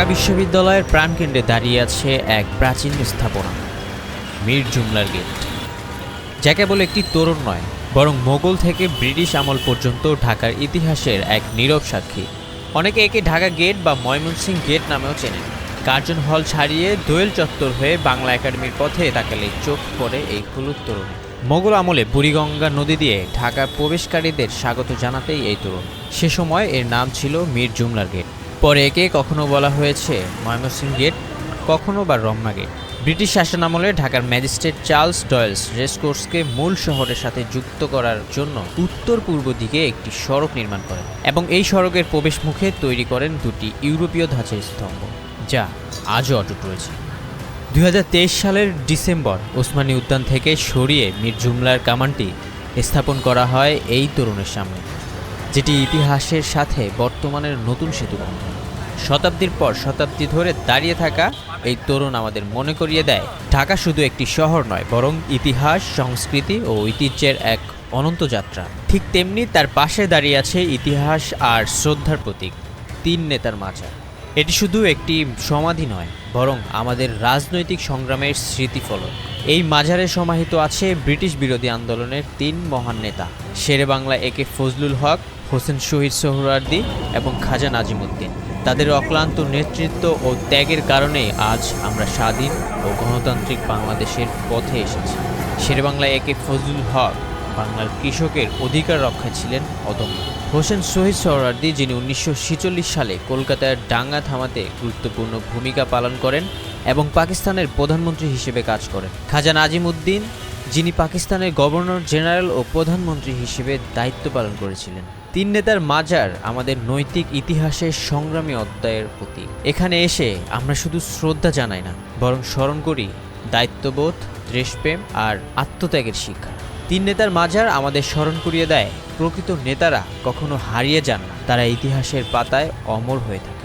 ঢাকা বিশ্ববিদ্যালয়ের প্রাণকেন্দ্রে দাঁড়িয়ে আছে এক প্রাচীন স্থাপনা, মীর জুমলার গেট। যা কেবল একটি তোরণ নয়, বরং মোগল থেকে ব্রিটিশ আমল পর্যন্ত ঢাকার ইতিহাসের এক নীরব সাক্ষী। অনেকে একে ঢাকা গেট বা ময়মনসিং গেট নামেও চেনেন। কার্জন হল ছাড়িয়ে দোয়েল চত্বর হয়ে বাংলা একাডেমির পথে তাকালে চোখ পড়ে এই হলুদ তোরণে। মোগল আমলে বুড়িগঙ্গা নদী দিয়ে ঢাকা প্রবেশকারীদের স্বাগত জানাতেই এই তরুণ। সে সময় এর নাম ছিল মীর জুমলার গেট। পরে একে কখনো বলা হয়েছে ময়মনসিং গেট কখনো বা রমনা গেট ব্রিটিশ শাসনামলে ঢাকার ম্যাজিস্ট্রেট চার্লস ডয়েলস রেসকোর্সকে মূল শহরের সাথে যুক্ত করার জন্য উত্তর পূর্ব দিকে একটি সড়ক নির্মাণ করেন এবং এই সড়কের প্রবেশ মুখে তৈরি করেন দুটি ইউরোপীয় ধাঁচের স্তম্ভ, যা আজও অটুট রয়েছে। দু হাজার তেইশ সালের ডিসেম্বর ওসমানী উদ্যান থেকে সরিয়ে মীর জুমলার কামানটি স্থাপন করা হয় এই তরুণের সামনে। যেটি ইতিহাসের সাথে বর্তমানের নতুন সেতু শতাব্দীর পর শতাব্দী ধরে দাঁড়িয়ে থাকা এই তরুণ আমাদের মনে করিয়ে দেয়, ঢাকা শুধু একটি শহর নয়, বরং ইতিহাস, সংস্কৃতি ও ঐতিহ্যের এক অনন্ত যাত্রা। ঠিক তেমনি তার পাশে দাঁড়িয়ে আছে ইতিহাস আর শ্রদ্ধার প্রতীক, তিন নেতার মাজার। এটি শুধু একটি সমাধি নয়, বরং আমাদের রাজনৈতিক সংগ্রামের স্মৃতিফলক। এই মাজারে সমাহিত আছে ব্রিটিশ বিরোধী আন্দোলনের তিন মহান নেতা। শেরে বাংলা একে ফজলুল হক, হোসেন শহীদ সোহরার্দি এবং খাজা নাজিমুদ্দিন। তাদের অক্লান্ত নেতৃত্ব ও ত্যাগের কারণে আজ আমরা স্বাধীন ও গণতান্ত্রিক বাংলাদেশের পথে এসেছি। শেরে বাংলা একে ফজলুল হক বাংলার কৃষকের অধিকার রক্ষা ছিলেন অদম্য। হোসেন শহীদ সোহরার্দি যিনি উনিশশো ছেচল্লিশ সালে কলকাতার ডাঙ্গা থামাতে গুরুত্বপূর্ণ ভূমিকা পালন করেন এবং পাকিস্তানের প্রধানমন্ত্রী হিসেবে কাজ করেন। খাজা নাজিম উদ্দিন যিনি পাকিস্তানের গভর্নর জেনারেল ও প্রধানমন্ত্রী হিসেবে দায়িত্ব পালন করেছিলেন। তিন নেতার মাজার আমাদের নৈতিক ইতিহাসের সংগ্রামী অধ্যায়ের প্রতীক। এখানে এসে আমরা শুধু শ্রদ্ধা জানাই না, বরং স্মরণ করি দায়িত্ববোধ, দেশপ্রেম আর আত্মত্যাগের শিক্ষা। তিন নেতার মাজার আমাদের স্মরণ করিয়ে দেয়, প্রকৃত নেতারা কখনো হারিয়ে যান না। তারা ইতিহাসের পাতায় অমর হয়ে থাকে।